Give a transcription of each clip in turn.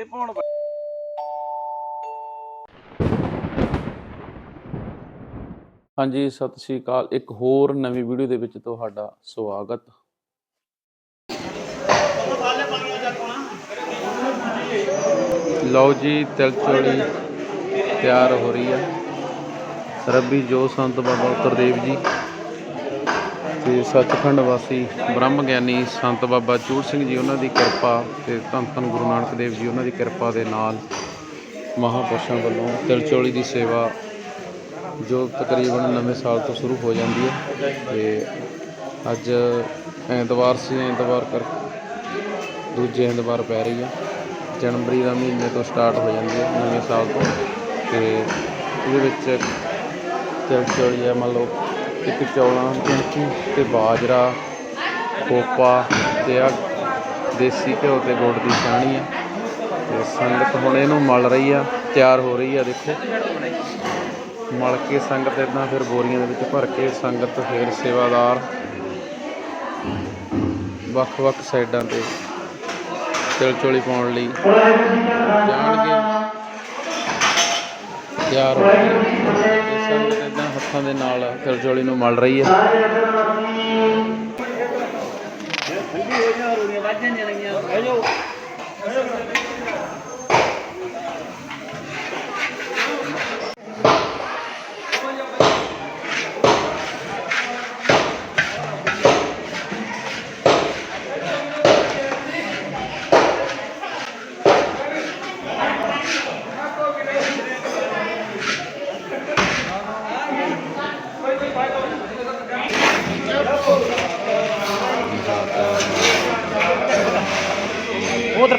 ਇਹ ਪਾਉਣ ਹਾਂਜੀ, ਸਤਿ ਸ਼੍ਰੀ ਅਕਾਲ। ਇੱਕ ਹੋਰ ਨਵੀਂ ਵੀਡੀਓ ਦੇ ਵਿੱਚ ਤੁਹਾਡਾ ਸਵਾਗਤ। ਲਓ ਜੀ ਤਿਲ ਚੋਲੀ ਤਿਆਰ ਹੋ ਰਹੀ ਹੈ ਰੱਬੀ ਜੋਤ ਸੰਤ ਬਾਬਾ ਉਤਰਦੇਵ ਜੀ। ਤੇ ਸੱਚਖੰਡ ਵਾਸੀ ਬ੍ਰਹਮ ਗਿਆਨੀ ਸੰਤ ਬਾਬਾ ਚੂੜ ਸਿੰਘ ਜੀ ਉਹਨਾਂ ਦੀ ਕਿਰਪਾ ਤੇ ਧੰਨ ਧੰਨ ਗੁਰੂ ਨਾਨਕ ਦੇਵ ਜੀ ਉਹਨਾਂ ਦੀ ਕਿਰਪਾ ਦੇ ਨਾਲ ਮਹਾਂਪੁਰਸ਼ਾਂ ਵੱਲੋਂ ਤਿਲਚੋਲੀ ਦੀ ਸੇਵਾ ਜੋ ਤਕਰੀਬਨ ਨਵੇਂ ਸਾਲ ਤੋਂ ਸ਼ੁਰੂ ਹੋ ਜਾਂਦੀ ਹੈ ਤੇ ਅੱਜ ਐਤਵਾਰ ਸੀ, ਐਤਵਾਰ ਕਰ ਦੂਜੇ ਐਤਵਾਰ ਪੈ ਰਹੀ ਹੈ। ਜਨਵਰੀ ਦਾ ਮਹੀਨੇ ਤੋਂ ਸਟਾਰਟ ਹੋ ਜਾਂਦੀ ਹੈ ਨਵੇਂ ਸਾਲ ਤੋਂ ਤੇ ਇਹਦੇ ਵਿੱਚ ਤਿਲ ਚੌਲੀ ਹੈ ਮੰਨ ਲਓ ਇੱਕ ਚੌਲਾਂ ਕਣਕੀ ਤੇ ਬਾਜਰਾ ਕੋਪਾ ਤੇ ਆ ਦੇਸੀ ਘਿਓ ਤੇ ਗੁੜ ਦੀ ਛਾਣੀ ਆ। ਤੇ ਸੰਗਤ ਹੁਣ ਇਹਨੂੰ ਮਲ ਰਹੀ ਆ, ਤਿਆਰ ਹੋ ਰਹੀ ਆ, ਦੇਖੋ। ਮਲ ਕੇ ਸੰਗਤ ਇਦਾਂ ਫਿਰ ਬੋਰੀਆਂ ਦੇ ਵਿੱਚ ਭਰ ਕੇ ਸੰਗਤ ਫਿਰ ਸੇਵਾਦਾਰ ਵੱਖ-ਵੱਖ ਸਾਈਡਾਂ ਤੇ ਤਿਲ ਚੋਲੀ ਪਾਉਣ ਲਈ ਜਾਣਗੇ। ਤਿਆਰ ਹੋ ਰਹੀ ਸੰਗਤ ਇਦਾਂ ਹੱਥਾਂ ਦੇ ਨਾਲ ਚੋਲੀ ਨੂੰ ਮਲ ਰਹੀ ਹੈ। ਠੰਡੀ ਹੋ ਜਾ ਰੋੜੀਆਂ ਵੱਜ ਜਾਂਦੀਆਂ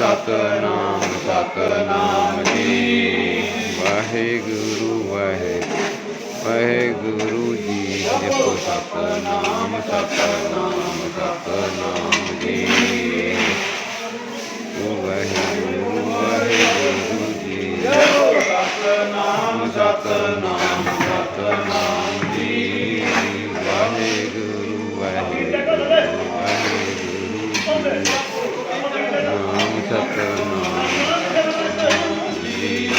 ਸਤਨਾਮ ਸਤਨਾਮ ਜੀ। ਵਾਹਿਗੁਰੂ ਵਾਹਿਗੁਰੂ ਵਾਹਿਗੁਰੂ ਜੀ। ਜਪੋ ਸਤਨਾਮ ਸਤਨਾਮ ਸਤਨਾਮ ਜੀ। ਵਾਹਿਗੁਰੂ ਵਾਹਿਗੁਰੂ ਜੀ। ਸਤਨਾਮ ਸਤਨਾਮ ਸਤਨਾਮ ਜੀ। ਵਾਹਿਗੁਰੂ ਵਾਹਿਗੁਰੂ ਵਾਹਿਗੁਰੂ ਸਤਨਾਮ ਜੀ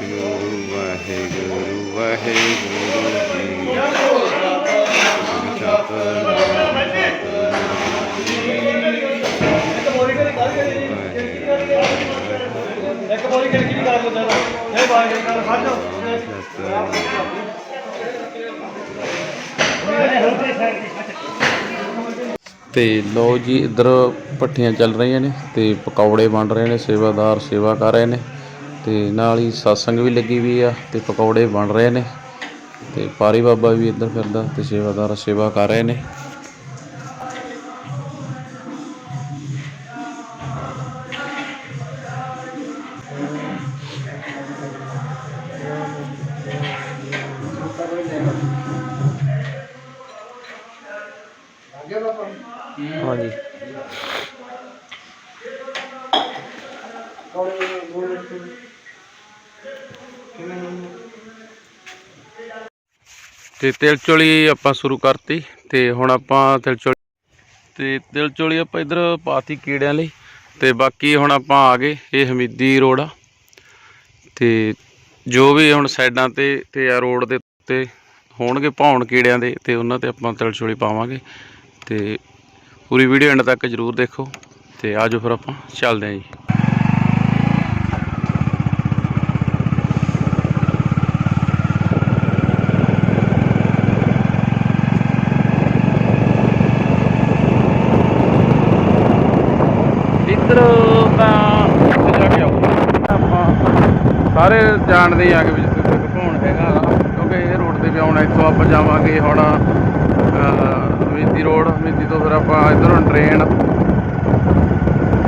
ਗੁਰੂ ਵਾਹਿਗੁਰੂ ਵਾਹਿਗੁਰੂ ਜੀ ਸਤਨਾਮ ਇੱਕ ਬੋਰੀ ਖਿੜਕੀ ਵੀ ਕਰ ਲੋ ਇਹ ਬਾਈ ਕਰ ਖੜ ਤੇ ਲਓ ਜੀ, ਇੱਧਰ ਭੱਠੀਆਂ ਚੱਲ ਰਹੀਆਂ ਨੇ ਤੇ ਪਕੌੜੇ ਬਣ ਰਹੇ ਨੇ, ਸੇਵਾਦਾਰ ਸੇਵਾ ਕਰ ਰਹੇ ਨੇ ਤੇ ਨਾਲ ਹੀ satsang ਵੀ ਲੱਗੀ ਵੀ ਆ ਤੇ ਪਕੌੜੇ ਬਣ ਰਹੇ ਨੇ ਤੇ ਪਾਰੀ ਬਾਬਾ ਵੀ ਇੱਧਰ ਫਿਰਦਾ ਤੇ ਸੇਵਾਦਾਰ ਸੇਵਾ ਕਰ ਰਹੇ ਨੇ। ਹਾਂਜੀ। ਤੇ ਤਿਲਚੋਲੀ ਆਪਾਂ ਸ਼ੁਰੂ ਕਰਤੀ ਤੇ ਹੁਣ ਆਪਾਂ ਤਿਲਚੋਲੀ ਤੇ ਤਿਲਚੋਲੀ ਆਪਾਂ ਇਧਰ ਪਾਤੀ ਕੀੜਿਆਂ ਲਈ ਤੇ ਬਾਕੀ ਹੁਣ ਆਪਾਂ ਆ ਗਏ ਇਹ ਹਮੀਦੀ ਰੋਡ ਆ ਤੇ ਜੋ ਵੀ ਹੁਣ ਸਾਈਡਾਂ ਤੇ ਤੇ ਆ ਰੋਡ ਦੇ ਉੱਤੇ ਹੋਣਗੇ ਭੌਣ ਕੀੜਿਆਂ ਦੇ ਤੇ ਉਹਨਾਂ ਤੇ ਆਪਾਂ ਤਿਲਚੋਲੀ ਪਾਵਾਂਗੇ। ਤੇ ਪੂਰੀ ਵੀਡੀਓ ਐਂਡ ਤੱਕ ਜਰੂਰ ਦੇਖੋ ਤੇ ਆਜੋ ਫਿਰ ਆਪਾਂ, ਚੱਲਦੇ ਹਾਂ ਜੀ। ਇੱਧਰ ਤਾਂ ਜਾ ਕੇ ਆਊਗਾ। ਆਪਾਂ ਸਾਰੇ ਜਾਣਦੇ ਹੀ ਆ ਕਿ ਵੀ ਜਿੱਥੇ ਤੱਕ ਭੌਣ ਹੈਗਾ ਗਾ, ਕਿਉਂਕਿ ਇਹ ਰੋਡ ਇੱਥੋਂ ਆਪਾਂ ਜਾਵਾਂਗੇ ਹੁਣ ਮਿੱਦੀ ਰੋਡ ਮਿੱਦੀ ਤੋਂ ਫਿਰ ਆਪਾਂ ਇੱਧਰੋਂ ਟ੍ਰੇਨ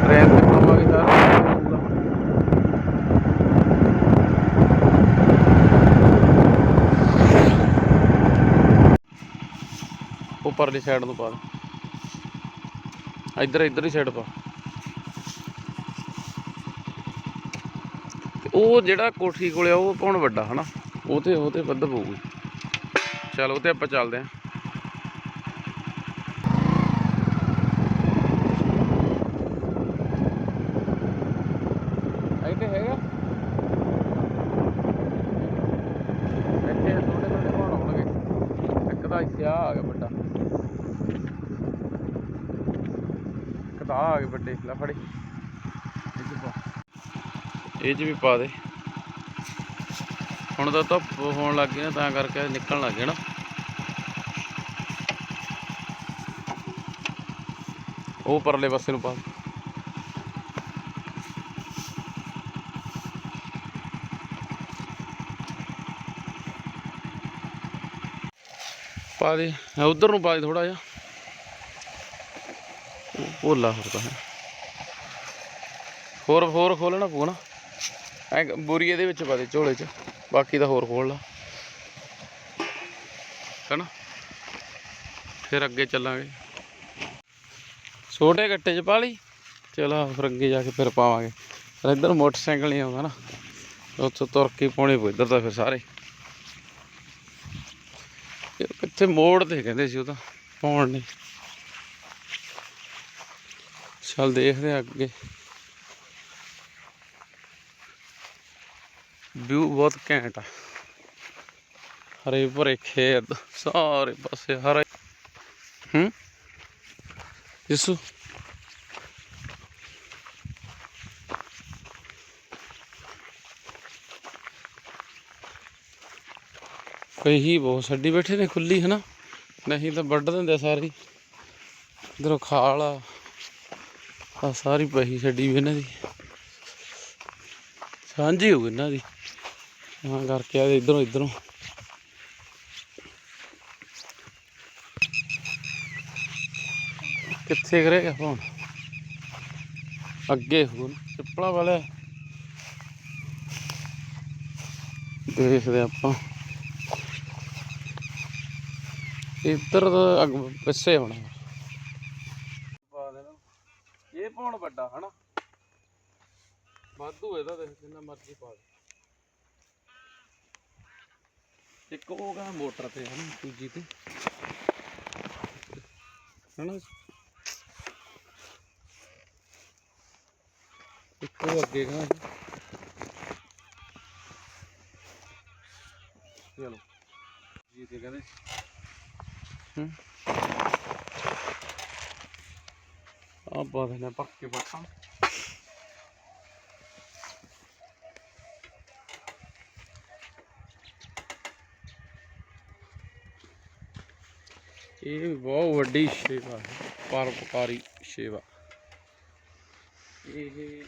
ਟ੍ਰੇਨ ਤੇ ਪਾਵਾਂਗੇ ਸਾਰਾ। ਉੱਪਰਲੀ ਸਾਈਡ ਨੂੰ ਪਾ ਦੇ। ਇੱਧਰ ਇੱਧਰ ਹੀ ਸਾਈਡ ਪਾ ਉਹ ਜਿਹੜਾ ਕੋਠੀ ਕੋਲੇ ਆ, ਉਹ ਕੌਣ ਵੱਡਾ, ਹਨਾ? ਉਹ ਤੇ ਉਹ ਤੇ ਵੱਧ ਪਊਗੀ। ਚਲ ਉਹ ਤੇ ਆਪਾਂ ਚੱਲਦੇ ਆਂ ਇੱਥੇ ਹੈਗਾ। ਇੱਥੇ ਥੋੜੇ ਥੋੜੇ ਇੱਕ ਤਾਂ ਇੱਥੇ ਆ ਆ ਗਿਆ ਵੱਡਾ। ਇੱਕ ਤਾਂ ਆ ਗਏ ਵੱਡੇ। ਲੈ ਫੜੀ। ਇਹ 'ਚ ਵੀ ਪਾ ਦੇ। ਹੁਣ ਤਾਂ ਧੁੱਪ ਹੋਣ ਲੱਗ ਗਈ ਨਾ ਤਾਂ ਕਰਕੇ ਨਿਕਲਣ ਲੱਗ ਗਏ ਨਾ। ਉਹ ਪਰਲੇ ਪਾਸੇ ਨੂੰ ਪਾ ਦੇ। ਪਾ ਦੇ। ਉਧਰ ਨੂੰ ਪਾ ਦੇ ਥੋੜਾ ਜਿਹਾ। ਭੋਲਾ ਹੋਰ ਤਾਂ ਹੋਰ ਹੋਰ ਖੋਲਣਾ ਪਊ ਨਾ। ਐ ਬੋਰੀ ਇਹਦੇ ਵਿੱਚ ਪਾ ਦੇ, ਝੋਲੇ 'ਚ। ਬਾਕੀ ਤਾਂ ਹੋਰ ਖੋਲ ਲਾ। ਹੈਨਾ? ਫਿਰ ਅੱਗੇ ਚੱਲਾਂਗੇ। ਛੋਟੇ ਗੱਟੇ 'ਚ ਪਾ ਲਈ। ਚਲੋ ਫਿਰ ਅੱਗੇ ਜਾ ਕੇ ਫਿਰ ਪਾਵਾਂਗੇ। ਪਰ ਇੱਧਰ ਮੋਟਰਸਾਈਕਲ ਨਹੀਂ ਆਉਂਦਾ ਨਾ। ਉੱਥੋਂ ਤੁਰ ਕੇ ਪਾਉਣੇ ਪਊ, ਇੱਧਰ ਤਾਂ ਫਿਰ ਸਾਰੇ। ਕਿੱਥੇ ਮੋੜ ਤੇ ਕਹਿੰਦੇ ਸੀ ਉਹ ਤਾਂ, ਪਾਉਣ ਨੇ ਚੱਲ ਦੇਖਦੇ ਹਾਂ ਅੱਗੇ। ਵਿਊ ਬਹੁਤ ਘੈਂਟ ਆ। ਹਰੇ ਭਰੇ ਖੇਤ, ਸਾਰੇ ਪਾਸੇ ਹਰੇ। ਹੂੰ? ਯਸੂ ਕਈ ਬਹੁਤ ਛੱਡੀ ਬੈਠੇ ਨੇ ਖੁੱਲੀ, ਹਨਾ? ਨਹੀਂ ਤਾਂ ਵੱਢ ਦਿੰਦੇ ਸਾਰੀ। ਇਧਰੋਂ ਖਾਲ ਆ। ਆ ਸਾਰੀ ਪਹੀ ਛੱਡੀ ਵੀ ਇਹਨਾਂ ਦੀ। ਸਾਂਝੀ ਹੋ ਗਈ ਇਹਨਾਂ ਦੀ। ਹਾਂ, ਕਰਕੇ ਆ ਇਧਰੋਂ ਇਧਰੋਂ। ਕਿੱਥੇ ਕਰੇਗਾ ਹੁਣ? ਅੱਗੇ ਹੁਣ ਚੱਪਲਾਂ ਵਾਲੇ। ਦੇਖਦੇ ਆਪਾਂ। ਇੱਧਰ ਦਾ ਅੱਗ ਪਿੱਛੇ ਹੋਣਾ। ਪਾ ਦੇਣਾ ਇਹ ਪਾਉਣ ਵੱਡਾ ਹਨਾ? ਵਾਧੂ ਇਹਦਾ ਦੇਖ ਜਿੰਨਾ ਮਰਜ਼ੀ ਪਾ ਦੇ। ਇੱਕ ਉਹ ਕਹਿੰਦਾ ਮੋਟਰ ਤੇ ਹਨਾ ਦੂਜੀ ਤੇ। ਹਨਾ? ਇੱਕ ਅੱਗੇ ਕਹਿੰਦਾ ਚਲੋ। ਜੀ ਤੇ ਕਹਿੰਦੇ ਹੂੰ। ਆ ਪਾ ਦੇਣਾ ਪੱਕੇ ਬੱਟਾਂ। ਇਹ ਬਹੁਤ ਵੱਡੀ ਸੇਵਾ ਹੈ। ਪਰਉਪਕਾਰੀ ਸੇਵਾ। ਇਹ ਬਾਬੇ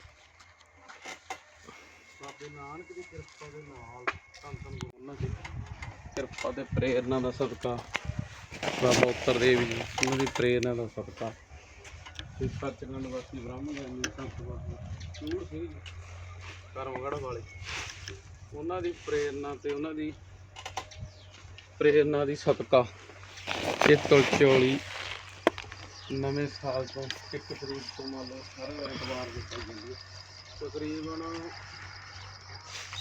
ਨਾਨਕ ਦੀ ਕਿਰਪਾ ਦੇ ਨਾਲ ਧੰਨ ਧੰਨ ਗੁਰੂ ਉਹਨਾਂ ਦੀ ਕਿਰਪਾ ਤੇ ਪ੍ਰੇਰਨਾ ਦਾ ਸਦਕਾ। ਬਾਬਾ ਉੱਤਰ ਦੇਵ ਜੀ ਉਹਨਾਂ ਦੀ ਪ੍ਰੇਰਨਾ ਦਾ ਸਦਕਾ। ਤੇ ਸੱਚਖੰਡ ਵਾਸੀ ਬ੍ਰਾਹਮਣ ਗਿਆਨੀ ਸੰਤ ਬਾਬਾ ਚੂੜ ਸਿੰਘ ਜੀ। ਕਰਮਗੜ੍ਹ ਵਾਲੇ। ਉਹਨਾਂ ਦੀ ਪ੍ਰੇਰਨਾ ਤੇ ਉਹਨਾਂ ਦੀ ਪ੍ਰੇਰਨਾ ਦੀ ਸਦਕਾ। ਇਹ ਤੁਲਚੋਲੀ ਨਵੇਂ ਸਾਲ ਤੋਂ ਇੱਕ ਤਰੀਕ ਤੋਂ ਮੰਨ ਲਓ ਹਰ ਐਤਵਾਰ ਦੀ ਚੱਲ ਜਾਂਦੀ ਹੈ। ਤਕਰੀਬਨ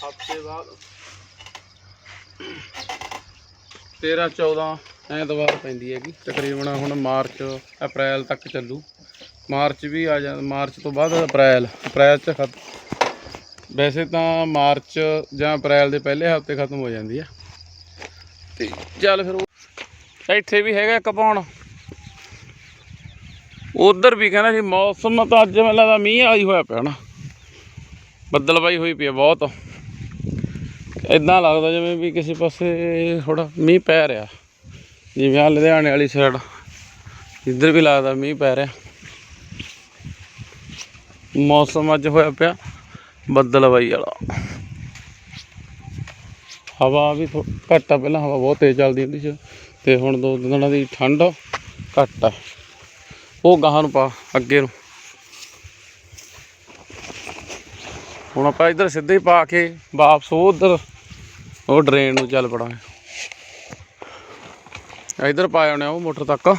ਹਫ਼ਤੇ ਬਾਅਦ 13 14 ਐਤਵਾਰ ਪੈਂਦੀ ਹੈਗੀ। ਤਕਰੀਬਨ ਹੁਣ ਮਾਰਚ, ਅਪ੍ਰੈਲ ਤੱਕ ਚੱਲੂ। ਮਾਰਚ ਵੀ ਆ ਜਾ, ਮਾਰਚ ਤੋਂ ਬਾਅਦ ਅਪ੍ਰੈਲ। ਅਪ੍ਰੈਲ ਚ ਖਤ ਵੈਸੇ ਤਾਂ ਮਾਰਚ ਜਾਂ ਅਪ੍ਰੈਲ ਦੇ ਪਹਿਲੇ ਹਫ਼ਤੇ ਖਤਮ ਹੋ ਜਾਂਦੀ ਆ। ਤੇ ਚੱਲ ਫਿਰ ਇੱਥੇ ਵੀ ਹੈਗਾ ਕਪਾਉਣ ਪਾਉਣ ਉਧਰ ਵੀ ਕਹਿੰਦਾ ਜੀ ਮੌਸਮ ਤਾਂ ਅੱਜ ਮੈਨੂੰ ਲੱਗਦਾ ਮੀਂਹ ਆਈ ਹੋਇਆ ਪਿਆ ਨਾ। ਬੱਦਲਬਾਈ ਹੋਈ ਪਈ ਬਹੁਤ। ਇਦਾਂ ਲੱਗਦਾ ਜਿਵੇਂ ਵੀ ਕਿਸੇ ਪਾਸੇ ਥੋੜਾ ਮੀਂਹ ਪੈ ਰਿਹਾ। ਜਿਵੇਂ ਆ ਲੁਧਿਆਣੇ ਵਾਲੀ ਸਾਈਡ ਇੱਧਰ ਵੀ ਲੱਗਦਾ ਮੀਂਹ ਪੈ ਰਿਹਾ। ਮੌਸਮ ਅੱਜ ਹੋਇਆ ਪਿਆ ਬੱਦਲਬਾਈ ਵਾਲਾ। ਹਵਾ ਵੀ ਥੋ- ਘੱਟ ਆ ਪਹਿਲਾਂ ਹਵਾ ਬਹੁਤ ਤੇਜ਼ ਚੱਲਦੀ ਹੁੰਦੀ ਸੀ ਤੇ ਹੁਣ ਦੋ ਦਿਨਾਂ ਦੀ ਠੰਡ ਘੱਟ ਆ। ਉਹ ਗਾਹਾਂ ਨੂੰ ਪਾ ਅੱਗੇ ਨੂੰ। ਹੁਣ ਆਪਾਂ ਇੱਧਰ ਸਿੱਧੇ ਹੀ ਪਾ ਕੇ ਵਾਪਸ ਉਧਰ ਉਹ ਡਰੇਨ ਨੂੰ ਚੱਲ ਪੜਾਂਗੇ। ਇੱਧਰ ਪਾਇਆ ਆਉਣੇ ਉਹ ਮੋਟਰ ਤੱਕ।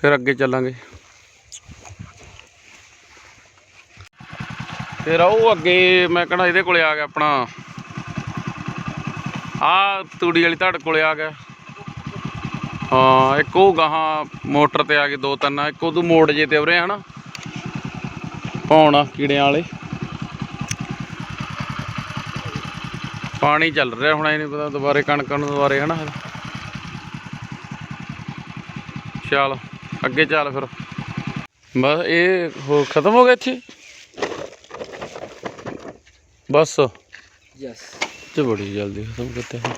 ਫਿਰ ਅੱਗੇ ਚੱਲਾਂਗੇ। ਫਿਰ ਉਹ ਅੱਗੇ ਮੈਂ ਕਹਣਾ ਇਹਦੇ ਕੋਲੇ ਆ ਗਿਆ ਆਪਣਾ। ਆ ਤੂੜੀ ਵਾਲੀ ਧੜ ਕੋਲੇ ਆ ਗਿਆ। ਹਾਂ, ਇੱਕ ਉਹ ਗਾਹਾਂ ਮੋਟਰ ਤੇ ਆ ਗਏ ਦੋ ਤਿੰਨ, ਇੱਕ ਉਦੋਂ ਮੋੜ ਜੇ ਤੇ ਉਰੇ ਹਨਾ। ਪਾਉਣਾ ਕੀੜਿਆਂ ਵਾਲੇ। ਪਾਣੀ ਚੱਲ ਰਿਹਾ ਹੁਣ ਇਹ ਨਹੀਂ ਪਤਾ ਦੁਬਾਰੇ ਕਣਕਾਂ ਨੂੰ ਦੁਬਾਰੇ ਹਨਾ? ਚੱਲ ਅੱਗੇ ਚੱਲ ਫਿਰ। ਬਸ ਇਹ ਹੋ ਖਤਮ ਹੋ ਗਿਆ ਇੱਥੇ? ਬਸ। ਯੈਸ ਤੇ ਬੜੀ ਜਲਦੀ ਖਤਮ ਕਰਤੇ ਹੈ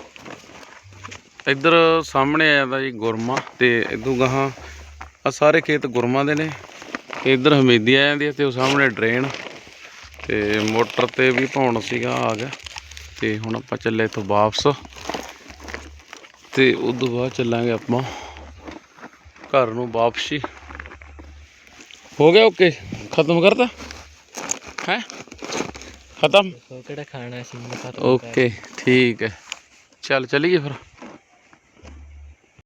ਇੱਧਰ ਸਾਹਮਣੇ ਆ ਜਾਂਦਾ ਜੀ ਗੁਰਮਾ ਤੇ ਇਦੋਂ ਗਾਹਾਂ ਆ ਸਾਰੇ ਖੇਤ ਗੁਰਮਾ ਦੇ ਨੇ। ਇੱਧਰ ਹਮੇਦੀ ਆ ਜਾਂਦੀ ਤੇ ਉਹ ਸਾਹਮਣੇ ਡਰੇਨ। ਤੇ ਮੋਟਰ ਤੇ ਵੀ ਪਾਉਣ ਸੀਗਾ ਆ ਗਿਆ। ਤੇ ਹੁਣ ਆਪਾਂ ਚੱਲੇ ਇੱਥੋਂ ਵਾਪਸ। ਤੇ ਉਦੋਂ ਬਾਅਦ ਚੱਲਾਂਗੇ ਆਪਾਂ ਘਰ ਨੂੰ ਵਾਪਸੀ। ਹੋ ਗਿਆ ਓਕੇ ਖਤਮ ਕਰਤਾ? ਹੈ? ਖਤਮ? ਕਿਹੜਾ ਖਾਣਾ ਸੀ? ਓਕੇ ਠੀਕ ਹੈ। ਚੱਲ ਚੱਲੀਏ ਫਿਰ।